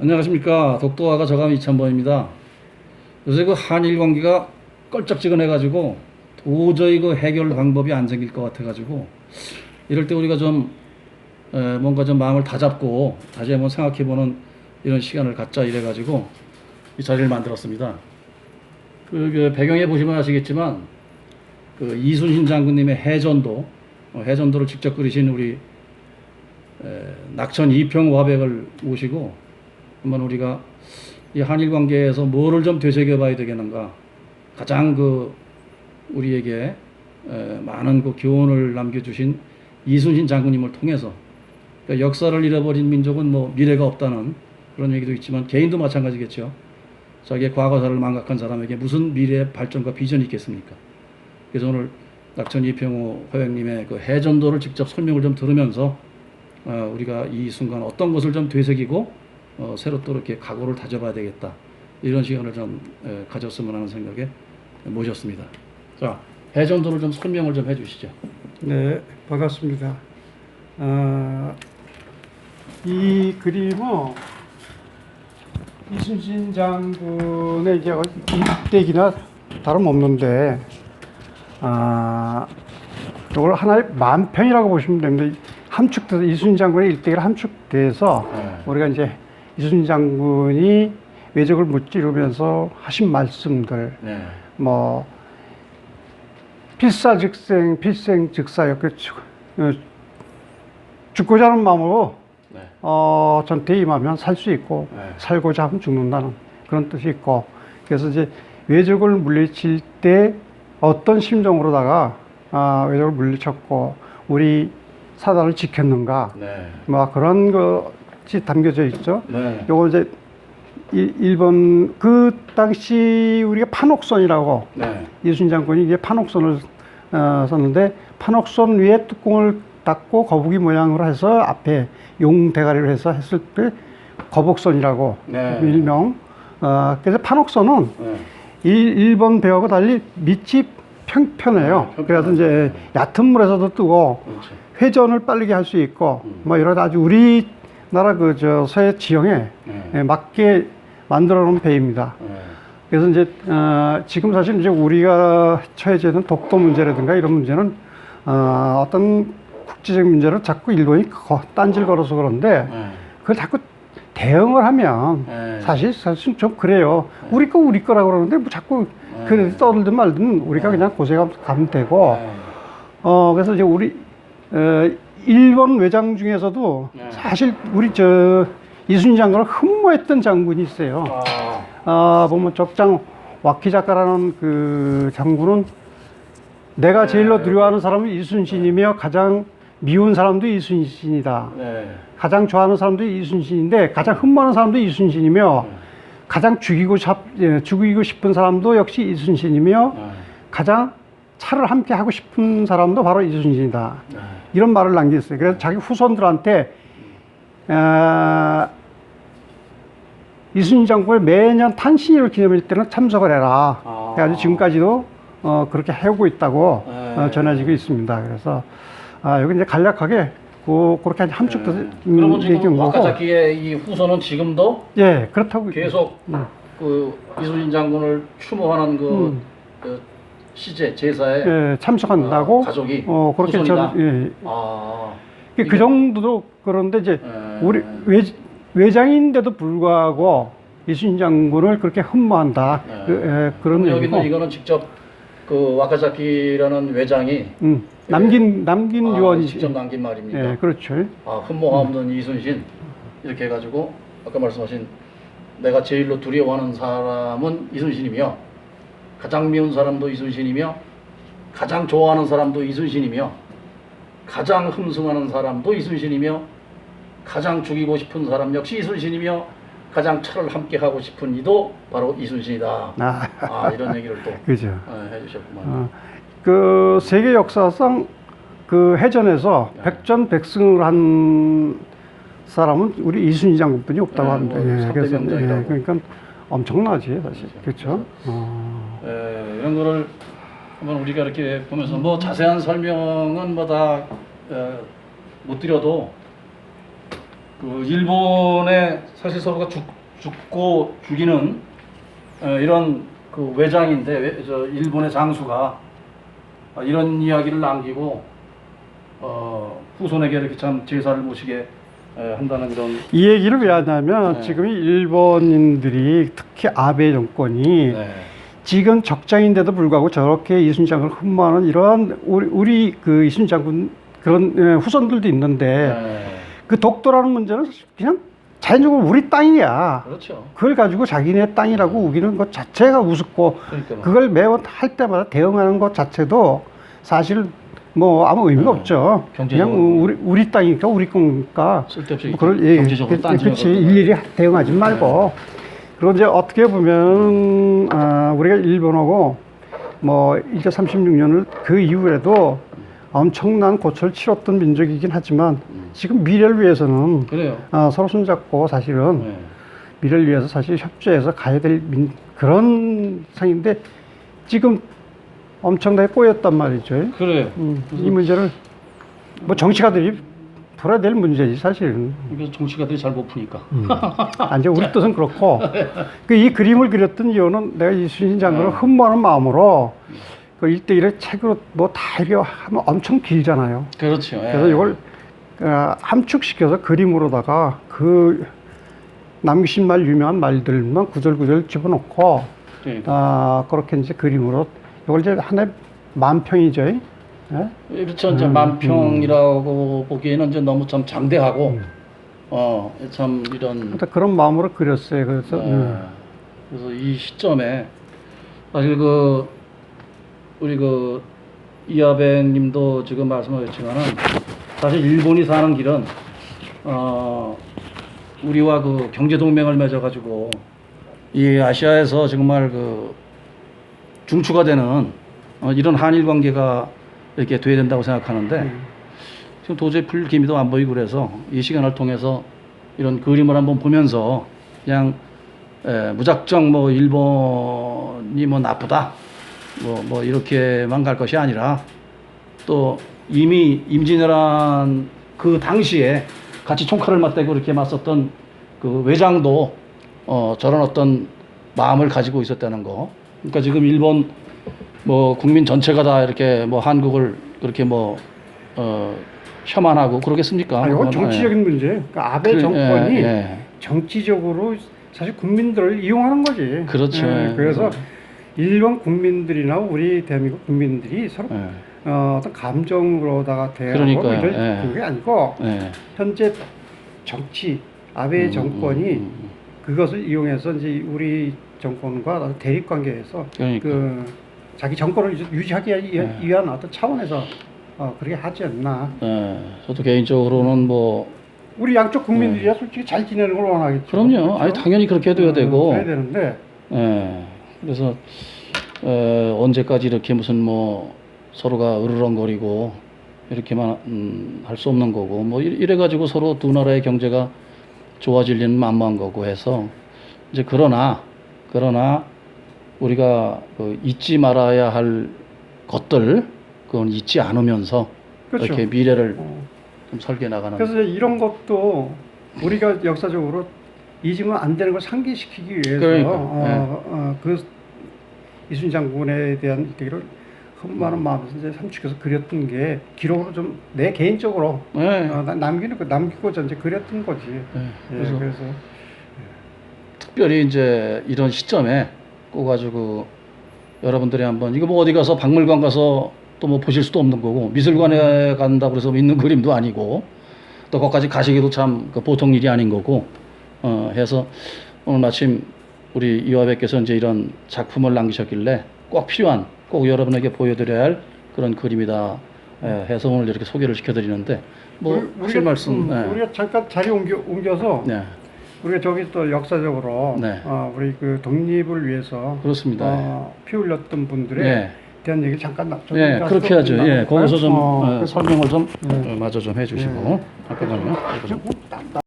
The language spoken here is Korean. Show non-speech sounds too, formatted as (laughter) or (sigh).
안녕하십니까 독도화가 저감 이찬범입니다. 요새 그 한일 관계가 껄쩍지근해 가지고 도저히 그 해결 방법이 안 생길 것 같아 가지고 이럴 때 우리가 좀 에, 뭔가 좀 마음을 다잡고 다시 한번 생각해 보는 이런 시간을 갖자 이래 가지고 이 자리를 만들었습니다. 그, 그 배경에 보시면 아시겠지만 그 이순신 장군님의 해전도 어, 해전도를 직접 그리신 우리 에, 낙천 이평 화백을 모시고 한번 우리가 이 한일 관계에서 뭐를 좀 되새겨 봐야 되겠는가 가장 그 우리에게 에, 많은 그 교훈을 남겨주신 이순신 장군님을 통해서 그러니까 역사를 잃어버린 민족은 뭐 미래가 없다는 그런 얘기도 있지만 개인도 마찬가지겠죠. 자기의 과거사를 망각한 사람에게 무슨 미래 발전과 비전이 있겠습니까? 그래서 오늘 낙천 이평호 화백님의 그 해전도를 직접 설명을 좀 들으면서 어, 우리가 이 순간 어떤 것을 좀 되새기고 어, 새로 또 이렇게 각오를 다져봐야 되겠다 이런 시간을 좀 에, 가졌으면 하는 생각에 모셨습니다. 자 해전도를 좀 설명을 좀 해주시죠. 네, 반갑습니다. 아, 이 그림은 이순신 장군의 이제 일대기나 다름없는데, 아, 이걸 하나의 만편이라고 보시면 됩니다. 함축돼서 이순신 장군의 일대기를 함축돼서 네. 우리가 이제 이순신 장군이 외적을 무찌르면서 하신 말씀들, 네. 뭐 필사즉생 필생즉사였고 죽- 어, 죽고자 하는 마음으로 네. 어, 전투에 임하면 살 수 있고 네. 살고자 하면 죽는다는 그런 뜻이 있고 그래서 이제 외적을 물리칠 때 어떤 심정으로다가 아, 외적을 물리쳤고 우리 사단을 지켰는가 네. 뭐 그런 것이 담겨져 있죠. 네. 요거 이제 일- 일본 그 당시 우리가 판옥선이라고 네. 이순신 장군이 이게 판옥선을 어, 썼는데 판옥선 위에 뚜껑을 닫고 거북이 모양으로 해서 앞에 용 대가리로 해서 했을 때 거북선이라고 네. 일명. 어, 그래서 판옥선은 네. 일, 일본 배하고 달리 밑이 평편해요. 네, 그래서 이제 얕은 물에서도 뜨고 그렇죠. 회전을 빠르게 할 수 있고 음. 뭐 이런 아주 우리 나라 그 저 서해 지형에 네. 예, 맞게 만들어 놓은 배입니다. 네. 그래서 이제 어, 지금 사실 이제 우리가 처해져 있는 독도 문제라든가 이런 문제는 어, 어떤 국제적 문제를 자꾸 일본이 거- 딴질 걸어서 그런데 네. 그걸 자꾸 대응을 하면 네. 사실 사실 좀 그래요. 우리 거 우리 거라고 그러는데 뭐 자꾸 네. 그 떠들든 말든 우리가 네. 그냥 고생하면 되고 네. 어 그래서 이제 우리 어, 일본 외장 중에서도 네. 사실 우리 저 이순신 장군을 흠모했던 장군이 있어요. 아, 아, 보면 적장 와키자카라는 그 장군은 내가 제일로 네. 두려워하는 사람은 이순신이며 가장 미운 사람도 이순신이다. 네. 가장 좋아하는 사람도 이순신인데 가장 흠모하는 사람도 이순신이며 네. 가장 죽이고 잡, 예, 죽이고 싶은 사람도 역시 이순신이며 네. 가장 차를 함께 하고 싶은 사람도 바로 이순신이다. 네. 이런 말을 남겼어요. 그래서 자기 후손들한테 어, 이순신 장군을 매년 탄신일을 기념일 때는 참석을 해라. 아. 그래가지고 지금까지도 어, 그렇게 해오고 있다고 네. 어, 전해지고 있습니다. 그래서 아, 여기 이제 간략하게 그, 그렇게 함축돼서 네. 음, 그러면 지금. 와카자키의 이 후손은 지금도 예, 그렇다고. 계속 음. 그 이순신 장군을 추모하는 그, 음. 그 시제 제사에 예, 참석한다고. 어, 가족이 어, 그렇게? 저, 예. 아, 그, 그 정도도 그런데 이제 예. 우리 외, 외장인데도 불구하고 이순신 장군을 그렇게 흠모한다. 네. 그, 예, 그런 여기는. 이거는 직접 그 와카자키라는 외장이 음, 남긴 남긴 아, 유언이지. 직접 남긴 말입니다. 예, 그렇죠. 아, 흠모하옵는 이순신 이렇게 해가지고 아까 말씀하신 내가 제일로 두려워하는 사람은 이순신이며 가장 미운 사람도 이순신이며 가장 좋아하는 사람도 이순신이며 가장 흠숭하는 사람도 이순신이며 가장 죽이고 싶은 사람 역시 이순신이며 가장 차를 함께 하고 싶은 이도 바로 이순신이다. 아, 아 이런 얘기를 또 (laughs) 그죠. 어, 해주셨구만. 어, 그 세계 역사상 그 해전에서 네. 백전백승을 한 사람은 우리 이순신 장군뿐이 없다고 네, 합니다. 뭐 예, 그래서. 예, 그러니까 엄청나지 사실. 그렇죠. 어, 에, 이런 거를 한번 우리가 이렇게 보면서 뭐 자세한 설명은 뭐다못 드려도 그 일본의 사실 서로가 죽, 죽고 죽이는 어, 이런 그 외장인데 외- 저 일본의 장수가 어, 이런 이야기를 남기고 어, 후손에게 이렇게 참 제사를 모시게 에, 한다는 이런 이 얘기를 왜 하냐면 네. 지금 이 일본인들이 특히 아베 정권이 네. 지금 적장인데도 불구하고 저렇게 이순장을 흠모하는 이런 우리, 우리 그 이순 장군 그런 예, 후손들도 있는데 네. 그 독도라는 문제는 그냥 자연적으로 우리 땅이야. 그렇죠. 그걸 가지고 자기네 땅이라고 우기는 것 자체가 우습고 그러니까 뭐. 그걸 매번 할 때마다 대응하는 것 자체도 사실 뭐 아무 의미가 네. 없죠. 경제적으로. 그냥 우리 우리 땅이니까 우리 거니까 쓸데없이 뭐 그걸 예, 경제적으로 그, 딴지 그렇지 일일이 대응하지 말고 그리고 이제 어떻게 보면 아, 우리가 일본하고 뭐 1차 36년을 그 이후에도 엄청난 고초를 치렀던 민족이긴 하지만 지금 미래를 위해서는 그래요. 아, 서로 손잡고 사실은 네. 미래를 위해서 사실 협조해서 가야 될 민, 그런 상인데 지금 엄청나게 꼬였단 말이죠. 그래요. 음, 이 문제를 뭐 정치가들이 풀어야 될 문제지 사실은. 정치가들이 잘 못 푸니까. 아, 이제 우리 뜻은 그렇고 그 이 그림을 그렸던 이유는 내가 이순신 장군을 흠모하는 마음으로 그 일대일의 책으로 뭐 다 이렇게 하면 엄청 길잖아요. 그렇죠. 예. 그래서 이걸 어, 함축시켜서 그림으로다가 그 남기신 말 유명한 말들만 구절구절 집어넣고 그러니까. 아 그렇게 이제 그림으로 이걸 이제 하나의 만평이죠. 예? 그렇죠. 이제 만평이라고 보기에는 이제 너무 참 장대하고 어참 이런 그러니까 그런 마음으로 그렸어요. 그래서 예. 음. 그래서 이 시점에 사실 그 우리 그 이하배님도 지금 말씀하셨지만은 사실 일본이 사는 길은 어 우리와 그 경제 동맹을 맺어가지고 이 아시아에서 정말 그 중추가 되는 어, 이런 한일 관계가 이렇게 돼야 된다고 생각하는데 음. 지금 도저히 풀 기미도 안 보이고 그래서 이 시간을 통해서 이런 그림을 한번 보면서 그냥 에, 무작정 뭐 일본이 뭐 나쁘다 뭐 뭐 이렇게만 갈 것이 아니라 또 이미 임진왜란 그 당시에 같이 총칼을 맞대고 이렇게 맞섰던 그 외장도 어 저런 어떤 마음을 가지고 있었다는 거. 그러니까 지금 일본 뭐 국민 전체가 다 이렇게 뭐 한국을 그렇게 뭐 어, 혐한하고 그러겠습니까? 아, 이건 정치적인 문제. 그러니까 아베 그, 정권이 예, 예. 정치적으로 사실 국민들을 이용하는 거지. 그렇죠. 예, 그래서 일본 국민들이나 우리 대한민국 국민들이 서로 예, 어, 어떤 감정으로다가 대하고 그러니까요. 예. 그게 아니고 예. 현재 정치 아베 음, 정권이 음, 음, 음. 그것을 이용해서 이제 우리 정권과 대립 관계에서 그러니까. 그 자기 정권을 유지- 유지하기 위한, 네. 위한 어떤 차원에서 어, 그렇게 하지 않나. 예, 저도 개인적으로는 뭐 우리 양쪽 국민들이야 솔직히 잘 지내는 걸 원하겠죠. 네. 그럼요. 그렇죠? 아니 당연히 그렇게 해둬야 어, 되고. 해야 되는데 예. 그래서 에, 언제까지 이렇게 무슨 뭐 서로가 으르렁거리고 이렇게만 음, 할 수 없는 거고 뭐 이- 이래가지고 서로 두 나라의 경제가 좋아질 리는 만무한 거고 해서 이제 그러나 그러나 우리가 그 잊지 말아야 할 것들 그건 잊지 않으면서 그렇죠. 이렇게 미래를 어, 좀 설계 나가는 그래서 이런 것도 우리가 역사적으로 잊으면 안 되는 걸 상기시키기 위해서 그러니까, 어, 네. 어, 그 이순 장군에 대한 일대기를 흠모하는 마음에서 이제 삼축해서 그렸던 게 기록으로 좀 내 개인적으로 네. 어, 나- 남기는 거 남기고자 이제 그렸던 거지. 네. 예, 그래서 그래서 특별히 이제 이런 시점에 꼭 가지고 여러분들이 한번 이거 뭐 어디 가서 박물관 가서 또 뭐 보실 수도 없는 거고 미술관에 간다 그래서 있는 그림도 아니고 또 거기까지 가시기도 참 그 보통 일이 아닌 거고 어 해서 오늘 마침 우리 이화백께서 이제 이런 작품을 남기셨길래 꼭 필요한 꼭 여러분에게 보여드려야 할 그런 그림이다 예, 해서 오늘 이렇게 소개를 시켜드리는데 뭐 우리- 하실 우리가- 말씀 음, 예. 우리가 잠깐 자리 옮겨 옮겨서 네 우리가 저기 또 역사적으로 네. 어, 우리 그 독립을 위해서 그렇습니다 어, 피 흘렸던 분들에 예. 대한 얘기를 잠깐 나. 좀 예, 그렇게 하죠. 예? 거기서 좀 어, 어, 그래서 설명을 좀 네. 어, 마저 좀 해주시고 잠깐만요. 나-